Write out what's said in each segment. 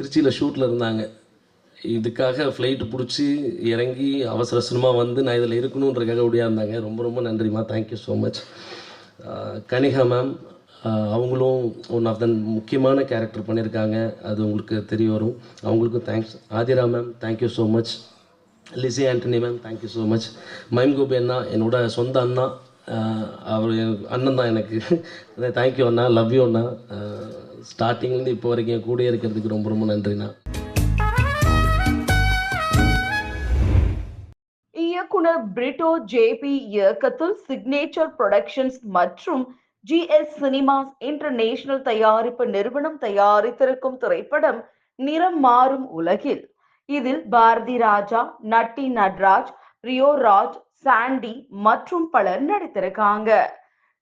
திருச்சியில் ஷூட்டில் இருந்தாங்க. இதுக்காக ஃப்ளைட்டு பிடிச்சி இறங்கி அவசர சினிமா வந்து நான் இதில் இருக்கணுன்றக்காக ஒடியாக இருந்தாங்க. ரொம்ப ரொம்ப நன்றிம்மா. Thank you so much Kanika ma'am அவங்களும் ஒன் ஆஃப் த முக்கியமான கேரக்டர் பண்ணியிருக்காங்க அது உங்களுக்கு தெரிய வரும். அவங்களுக்கும் thanks Aadhira ma'am thank you so much Lissy Antony ma'am thank you so much mime Gopi அண்ணா என்னோட சொந்த அண்ணா. அவர் அண்ணன் தான் எனக்கு. தேங்க்யூ அண்ணா. லவ் யூ அண்ணா. ஸ்டார்டிங்லேருந்து இப்போ வரைக்கும் கூட இருக்கிறதுக்கு ரொம்ப ரொம்ப நன்றிண்ணா. இயக்குனர் பிரிட்டோ ஜேபி இயக்கத்தில் சிக்னேச்சர் புரொடக்ஷன்ஸ் மற்றும் ஜிஎஸ் சினிமாஸ் இன்டர்நேஷனல் தயாரிப்பு நிறுவனம் தயாரித்திருக்கும் திரைப்படம் நிறம் மாறும் உலகில். இதில் பாரதி ராஜா நட்டி நட்ராஜ் ரியோ ராஜ் சாண்டி மற்றும் பலர் நடித்திருக்காங்க.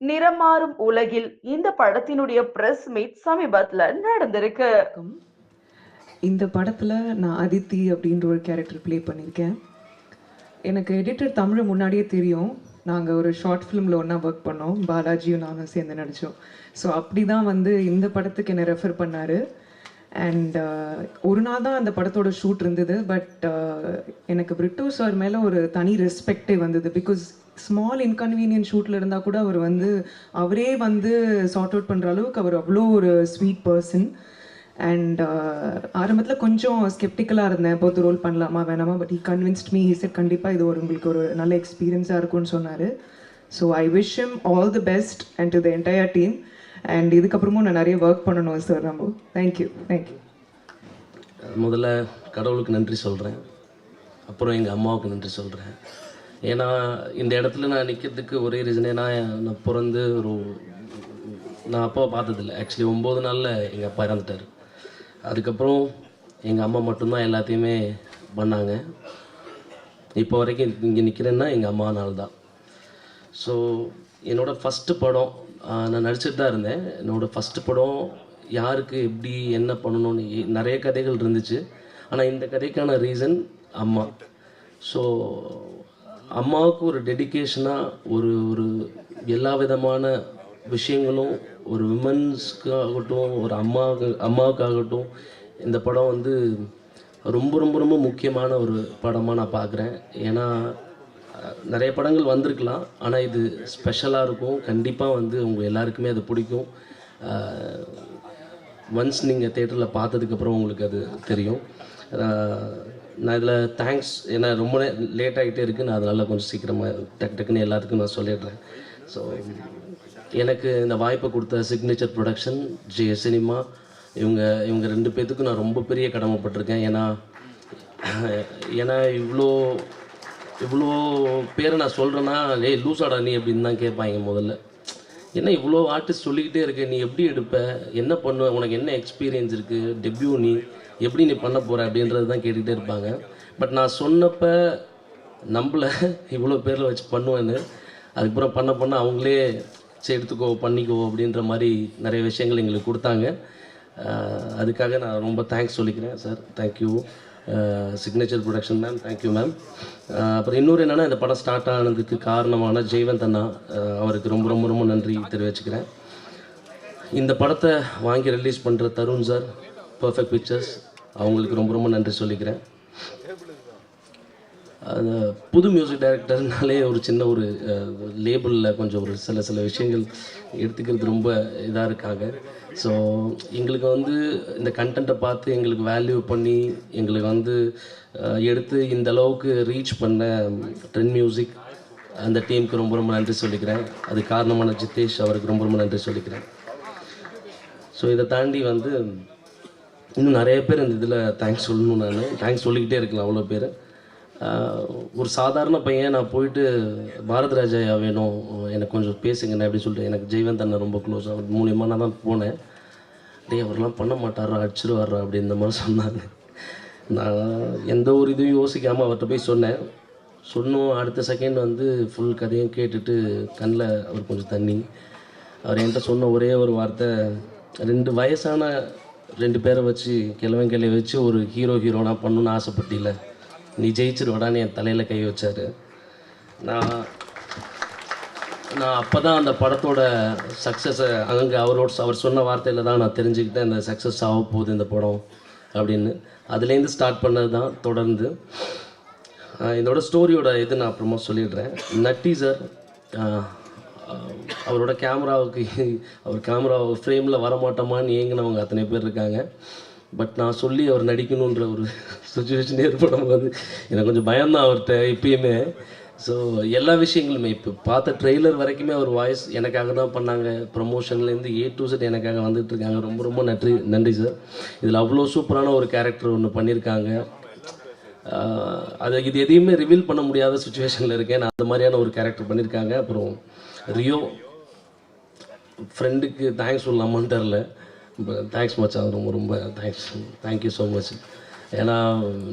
நிறமாறும் உலகில் இந்த படத்தினுடைய பிரஸ் மீட் சமீபத்துல நடந்திருக்கு. இந்த படத்தில் நான் அதித்தி அப்படின்ற ஒரு கேரக்டர் ப்ளே பண்ணியிருக்கேன். எனக்கு எடிட்டர் தமிழ் முன்னாடியே தெரியும். நாங்கள் ஒரு ஷார்ட் ஃபிலிமில் ஒன்றா ஒர்க் பண்ணோம். பாலாஜியும் நானும் சேர்ந்து நடித்தோம் ஸோ அப்படி தான் வந்து இந்த படத்துக்கு என்னை ரெஃபர் பண்ணார். அண்ட் ஒரு நாள் தான் அந்த படத்தோட ஷூட் இருந்தது. பட் எனக்கு பிரிட்டோ சார் மேலே ஒரு தனி ரெஸ்பெக்டே வந்தது. பிகாஸ் ஸ்மால் இன்கன்வீனியன்ட் ஷூட்டில் இருந்தால் கூட அவர் வந்து அவரே வந்து சார்ட் அவுட் பண்ணுற அளவுக்கு அவர் அவ்வளோ ஒரு ஸ்வீட் பர்சன் அண்ட் ஆரம்பத்தில் கொஞ்சம் ஸ்கெப்டிக்கலாக இருந்தேன். பொறுத்து ரோல் பண்ணலாமா வேணாமா? But he convinced me sir கண்டிப்பாக இது ஒரு உங்களுக்கு ஒரு நல்ல எக்ஸ்பீரியன்ஸாக இருக்கும்னு சொன்னார். So I wish him all the best and to the entire team and இதுக்கப்புறமும் நான் நிறைய ஒர்க் பண்ணணும் சார் நம்ம தேங்க்யூ தேங்க்யூ முதல்ல கடவுளுக்கு நன்றி சொல்கிறேன் அப்புறம் எங்கள் அம்மாவுக்கு நன்றி சொல்கிறேன் ஏன்னா இந்த இடத்துல நான் நிற்கிறதுக்கு ஒரே ரீசன் நான் நான் பிறந்து ஒரு நான் அப்பாவை பார்த்ததில்ல. ஆக்சுவலி ஒம்பது நாளில் எங்கள் அப்பா இறந்துட்டார். அதுக்கப்புறம் எங்கள் அம்மா மட்டும்தான் எல்லாத்தையுமே பண்ணாங்க. இப்போ வரைக்கும் இங்கே நிற்கிறேன்னா எங்கள் அம்மானால் தான் ஸோ என்னோட ஃபஸ்ட்டு படம் நான் நடிச்சிட்டு தான் இருந்தேன். என்னோட ஃபஸ்ட்டு படம் யாருக்கு எப்படி என்ன பண்ணணும்னு நிறைய கதைகள் இருந்துச்சு. ஆனால் இந்த கதைக்கான ரீசன் அம்மா. ஸோ அம்மாவுக்கு ஒரு டெடிகேஷனாக ஒரு ஒரு எல்லா விதமான விஷயங்களும் ஒரு விமன்ஸ்க்கு ஆகட்டும் ஒரு அம்மாவுக்கு அம்மாவுக்காகட்டும் இந்த படம் வந்து ரொம்ப ரொம்ப ரொம்ப முக்கியமான ஒரு படமாக நான் பார்க்குறேன். ஏன்னா நிறைய படங்கள் வந்திருக்கலாம் ஆனால் இது ஸ்பெஷலாக இருக்கும். கண்டிப்பாக வந்து உங்கள் எல்லாருக்குமே அது பிடிக்கும். ஒன்ஸ் நீங்கள் தேட்டரில் பார்த்ததுக்கப்புறம் உங்களுக்கு அது தெரியும். நான் இதில் தேங்க்ஸ் ஏன்னா ரொம்ப லேட் ஆகிட்டே இருக்குது நான் அதனால் கொஞ்சம் சீக்கிரமாக டக்கு டக்குன்னு எல்லாத்துக்கும் நான் சொல்லிடுறேன். ஸோ எனக்கு இந்த வாய்ப்பை கொடுத்த சிக்னேச்சர் ப்ரொடக்ஷன் ஜே சினிமா இவங்க இவங்க ரெண்டு பேர்த்துக்கும் நான் ரொம்ப பெரிய கடமைப்பட்டிருக்கேன். ஏன்னா ஏன்னா இவ்வளோ இவ்வளோ பேரை நான் சொல்கிறேன்னா ஏய் லூசாடா நீ அப்படின்னு தான் கேட்பாங்க முதல்ல. என்ன இவ்வளோ ஆர்டிஸ்ட் சொல்லிக்கிட்டே இருக்க? நீ எப்படி எடுப்ப? என்ன பண்ணுவ உனக்கு என்ன எக்ஸ்பீரியன்ஸ் இருக்குது டெபியூ நீ எப்படி நீ பண்ண போகிற அப்படின்றது தான் கேட்டுக்கிட்டே இருப்பாங்க. பட் நான் சொன்னப்ப நம்மள இவ்வளோ பேரில் வச்சு பண்ணுவேன்னு. அதுக்கப்புறம் பண்ண பண்ண அவங்களே சரி எடுத்துக்கோ பண்ணிக்கோ அப்படின்ற மாதிரி நிறைய விஷயங்கள் எங்களுக்கு கொடுத்தாங்க. அதுக்காக நான் ரொம்ப தேங்க்ஸ் சொல்லிக்கிறேன் sir thank you signature production ma'am thank you ma'am அப்புறம் இன்னொரு என்னென்னா இந்த படம் ஸ்டார்ட் ஆனதுக்கு காரணமான ஜெய்வந்த் அண்ணா அவருக்கு ரொம்ப ரொம்ப ரொம்ப நன்றி தெரிவிச்சுக்கிறேன். இந்த படத்தை வாங்கி ரிலீஸ் பண்ணுற தருண் சார் பர்ஃபெக்ட் பிக்சர்ஸ் அவங்களுக்கு ரொம்ப ரொம்ப நன்றி சொல்லிக்கிறேன். அது புது மியூசிக் டைரக்டர்னாலே ஒரு சின்ன ஒரு லேபிளில் கொஞ்சம் ஒரு சில சில விஷயங்கள் எடுத்துக்கிறது ரொம்ப இதாக இருக்காங்க. ஸோ எங்களுக்கு வந்து இந்த கண்டென்ட்டை பார்த்து எங்களுக்கு வேல்யூ பண்ணி எங்களுக்கு வந்து எடுத்து இந்த அளவுக்கு ரீச் பண்ண ட்ரெண்ட் மியூசிக் அந்த டீமுக்கு ரொம்ப ரொம்ப நன்றி சொல்லிக்கிறேன். அது காரணமான ஜித்தேஷ் அவருக்கு ரொம்ப ரொம்ப நன்றி சொல்லிக்கிறேன். ஸோ இதை தாண்டி வந்து இன்னும் நிறைய பேர் இந்த இதில் தேங்க்ஸ் சொல்லணும் நான். தேங்க்ஸ் சொல்லிக்கிட்டே இருக்கலாம் அவ்வளோ பேர். ஒரு சாதாரண பையன் நான் போயிட்டு பாரத் ராஜாயா வேணும் எனக்கு கொஞ்சம் பேசுங்கண்ணே அப்படின்னு சொல்லிட்டு எனக்கு ஜெய்வந்த் அண்ணன் ரொம்ப க்ளோஸ் அவர் மூலியமாக நான் தான் போனேன். டே அவர்லாம் பண்ண மாட்டாரா அடிச்சிருவாரா அப்படின்ற மாதிரி சொன்னாங்க. நான் எந்த ஒரு இதுவும் யோசிக்காமல் அவர்கிட்ட போய் சொன்னேன். சொன்னோம் அடுத்த செகண்ட் வந்து ஃபுல் கதையும் கேட்டுட்டு கண்ணில் அவர் கொஞ்சம் தண்ணி. அவர் என்கிட்ட சொன்ன ஒரே ஒரு வார்த்தை ரெண்டு வயசான ரெண்டு பேரை வச்சு கிழவன் கிளைய வச்சு ஒரு ஹீரோ ஹீரோனா பண்ணணும்னு ஆசைப்பட்டில நீ ஜெயிச்சிருவடான்னு என் தலையில் கை வச்சார். நான் நான் அப்போ தான் அந்த படத்தோட சக்ஸஸை அங்கே அவரோட அவர் சொன்ன வார்த்தையில் தான் நான் தெரிஞ்சுக்கிட்டேன் இந்த சக்ஸஸ் ஆக போகுது இந்த படம் அப்படின்னு. அதுலேருந்து ஸ்டார்ட் பண்ணது தான் தொடர்ந்து இதோட ஸ்டோரியோட இது நான் அப்புறமா சொல்லிடுறேன். நட்டி சார் அவரோட கேமராவுக்கு அவர் கேமரா ஃப்ரேமில் வரமாட்டோமான்னு ஏங்கினவங்க அத்தனை பேர் இருக்காங்க. பட் நான் சொல்லி அவர் நடிக்கணுன்ற ஒரு சுச்சுவேஷன் ஏற்படும் போது எனக்கு கொஞ்சம் பயம்தான் அவர்கிட்ட இப்பயுமே. ஸோ எல்லா விஷயங்களுமே. இப்போ பார்த்த ட்ரெய்லர் வரைக்குமே அவர் வாய்ஸ் எனக்காக தான் பண்ணாங்க. ப்ரொமோஷன்லேருந்து ஏ டு செட் எனக்காக வந்துட்டு இருக்காங்க. ரொம்ப ரொம்ப நன்றி நன்றி சார் இதில் அவ்வளோ சூப்பரான ஒரு கேரக்டர் ஒன்று பண்ணியிருக்காங்க. அது இது எதையுமே ரிவீல் பண்ண முடியாத சுச்சுவேஷனில் இருக்கேன். நான் அந்த மாதிரியான ஒரு கேரக்டர் பண்ணியிருக்காங்க. அப்புறம் ரியோ ஃப்ரெண்டுக்கு தேங்க்ஸ் சொல்லலாமான்னு தெரில தேங்க்ஸ் மச்சான். ரொம்ப ரொம்ப தேங்க்ஸ் தேங்க்யூ ஸோ மச் ஏன்னா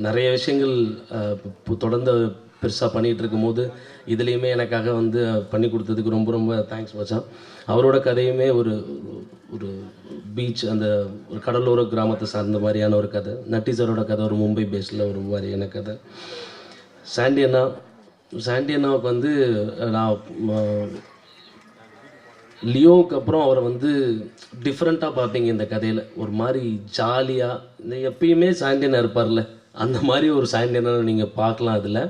நிறைய விஷயங்கள் தொடர்ந்து பெருசாக பண்ணிகிட்டு இருக்கும்போது இதுலேயுமே எனக்காக வந்து பண்ணி கொடுத்ததுக்கு ரொம்ப ரொம்ப தேங்க்ஸ் மச்சான். அவரோட கதையுமே ஒரு ஒரு பீச் அந்த ஒரு கடலோர கிராமத்தை சார்ந்த மாதிரியான ஒரு கதை. நட்டி சாரோட கதை ஒரு மும்பை பேஸில் ஒரு மாதிரியான கதை. சாண்டி அண்ணா சாண்டி அண்ணாவுக்கு வந்து நான் லியோவுக்கு அப்புறம் அவரை வந்து டிஃப்ரெண்ட்டாக பார்ப்பீங்க இந்த கதையில். ஒரு மாதிரி ஜாலியாக இந்த எப்பயுமே சாண்டியனாக இருப்பார்ல. அந்த மாதிரி ஒரு சாண்டியனாக நீங்கள் பார்க்கலாம் அதில்.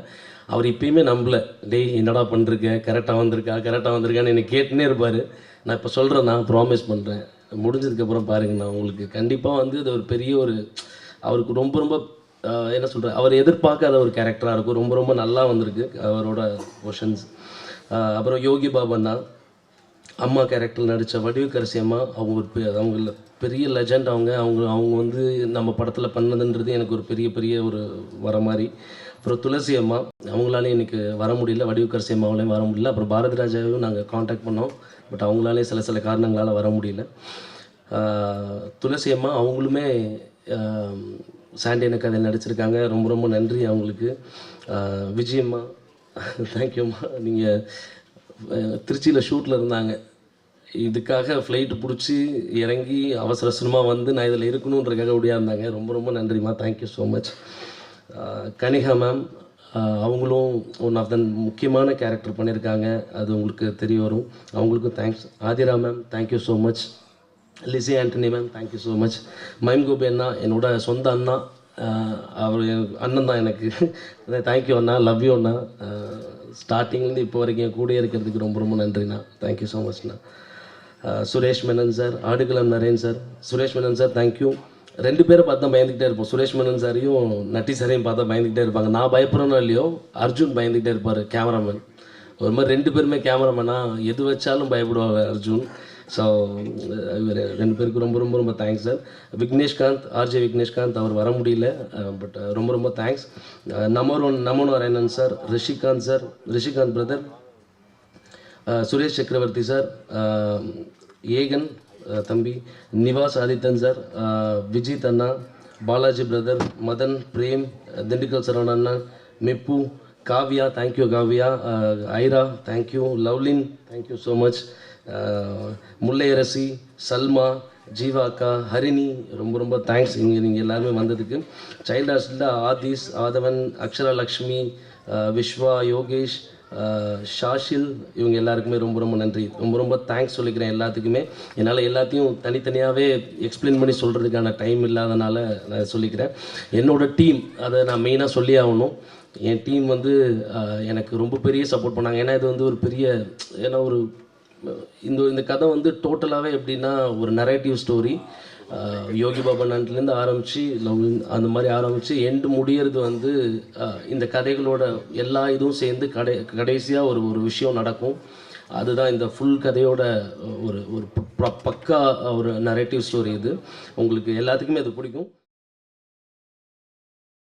அவர் இப்பயுமே நம்பல. டேய் என்னடா பண்ணிருக்க கரெக்டாக வந்திருக்கா? கரெக்டாக வந்திருக்கான்னு என்னை கேட்டுனே இருப்பார். நான் இப்போ சொல்கிறேன் நான் ப்ராமிஸ் பண்ணுறேன் முடிஞ்சதுக்கப்புறம் பாருங்க நான் உங்களுக்கு கண்டிப்பாக வந்து அது ஒரு பெரிய ஒரு அவருக்கு ரொம்ப ரொம்ப என்ன சொல்கிறேன் அவர் எதிர்பார்க்காத ஒரு கேரக்டராக இருக்கும். ரொம்ப ரொம்ப நல்லா வந்திருக்கு அவரோட கொஷன்ஸ் அப்புறம் யோகி பாபண்ணா அம்மா கேரக்டர் நடித்த வடிவுக்கரசி அம்மா அவங்க ஒரு அவங்க பெரிய லெஜண்ட் அவங்க. அவங்க அவங்க வந்து நம்ம படத்தில் பண்ணதுன்றது எனக்கு ஒரு பெரிய பெரிய ஒரு வர மாதிரி. அப்புறம் துளசி அம்மா அவங்களாலே எனக்கு வர முடியல வடிவுக்கரசி அம்மாவாலையும் வர முடியல. அப்புறம் பாரதி ராஜாவையும் நாங்கள் காண்டாக்ட் பண்ணோம். பட் அவங்களாலேயும் சில சில காரணங்களால் வர முடியல. துளசி அம்மா அவங்களுமே சாண்டியன கதையில் நடிச்சிருக்காங்க. ரொம்ப ரொம்ப நன்றி அவங்களுக்கு. விஜயம்மா தேங்க்யூம்மா நீங்கள் திருச்சியில் ஷூட்டில் இருந்தாங்க. இதுக்காக ஃப்ளைட்டு பிடிச்சி இறங்கி அவசர அவசரமாக வந்து நான் இதில் இருக்கணுன்றக்காக அப்படியே இருந்தாங்க. ரொம்ப ரொம்ப நன்றிம்மா. Thank you so much Kanika ma'am அவங்களும் ஒன் ஆஃப் த முக்கியமான கேரக்டர் பண்ணியிருக்காங்க அது உங்களுக்கு தெரிய வரும். அவங்களுக்கும் thanks Aadhira ma'am thank you so much Lissy Antony ma'am thank you so much mime Gopi அண்ணா என்னோட சொந்த அண்ணா. அவர் அண்ணன் தான் எனக்கு. தேங்க்யூ அண்ணா. லவ் யூ அண்ணா. ஸ்டார்டிங்லேருந்து இப்போ வரைக்கும் கூட கூடயே இருக்கிறதுக்கு ரொம்ப ரொம்ப நன்றிண்ணா. Thank you so மச்ண்ணா Suresh Menon sir Aadukalam Naren sir Suresh Menon sir thank you ரெண்டு பேரும் பார்த்தா பயந்துக்கிட்டே இருப்போம். சுரேஷ் மேனன் சாரையும் நட்டி சாரையும் பார்த்தா பயந்துக்கிட்டே இருப்பாங்க. நான் பயப்படுறேனோ இல்லையோ அர்ஜுன் பயந்துக்கிட்டே இருப்பார் கேமராமேன் ஒரு மாதிரி ரெண்டு பேருமே கேமராமேனா எது வச்சாலும் பயப்படுவாங்க அர்ஜுன். ஸோ இவர் ரெண்டு பேருக்கு ரொம்ப ரொம்ப ரொம்ப thanks sir Vigneshkanth RJ Vigneshkanth அவர் வர முடியல. பட் ரொம்ப ரொம்ப thanks number one Namo Narayanan sir Rishikanth sir Rishikanth brother Suresh Chakravarthy sir Egan தம்பி. நிவாஸ் ஆதித்தன் சார் விஜித் அண்ணா. பாலாஜி பிரதர் மதன் பிரேம் திண்டுக்கல் சரவண அண்ணா. மெப்பு. Kavya thank you Kavya. Aira thank you Lovelin thank you so much Mullaiyarasi Salma ஜீவாக்கா Harini ரொம்ப ரொம்ப thanks இங்கே நீங்கள் எல்லாருமே வந்ததுக்கு. Child ஹாஸ்டலில் ஆதிஸ் ஆதவன் அக்ஷரா லக்ஷ்மி விஸ்வா யோகேஷ் ஷாஷில் இவங்க எல்லாருக்குமே ரொம்ப ரொம்ப நன்றி. ரொம்ப ரொம்ப தேங்க்ஸ் சொல்லிக்கிறேன் எல்லாத்துக்குமே. என்னால் எல்லாத்தையும் தனித்தனியாகவே எக்ஸ்பிளைன் பண்ணி சொல்கிறதுக்கான டைம் இல்லாதனால நான் சொல்லிக்கிறேன். என்னோடய டீம் அதை நான் மெயினாக சொல்லி ஆகணும். என் டீம் வந்து எனக்கு ரொம்ப பெரிய சப்போர்ட் பண்ணாங்க. ஏன்னா இது வந்து ஒரு பெரிய ஏன்னா ஒரு இந்த இந்த கதை வந்து டோட்டலாகவே எப்படின்னா ஒரு நரேட்டிவ் ஸ்டோரி யோகி பாபா நாட்டிலேருந்து ஆரம்பித்து லவ் அந்த மாதிரி ஆரம்பித்து எண்டு முடியறது வந்து இந்த கதைகளோட எல்லா இதுவும் சேர்ந்து கடை கடைசியாக ஒரு ஒரு விஷயம் நடக்கும். அதுதான் இந்த ஃபுல் கதையோட ஒரு ஒரு பக்கா ஒரு நரேட்டிவ் ஸ்டோரி இது. உங்களுக்கு எல்லாத்துக்குமே அது பிடிக்கும்.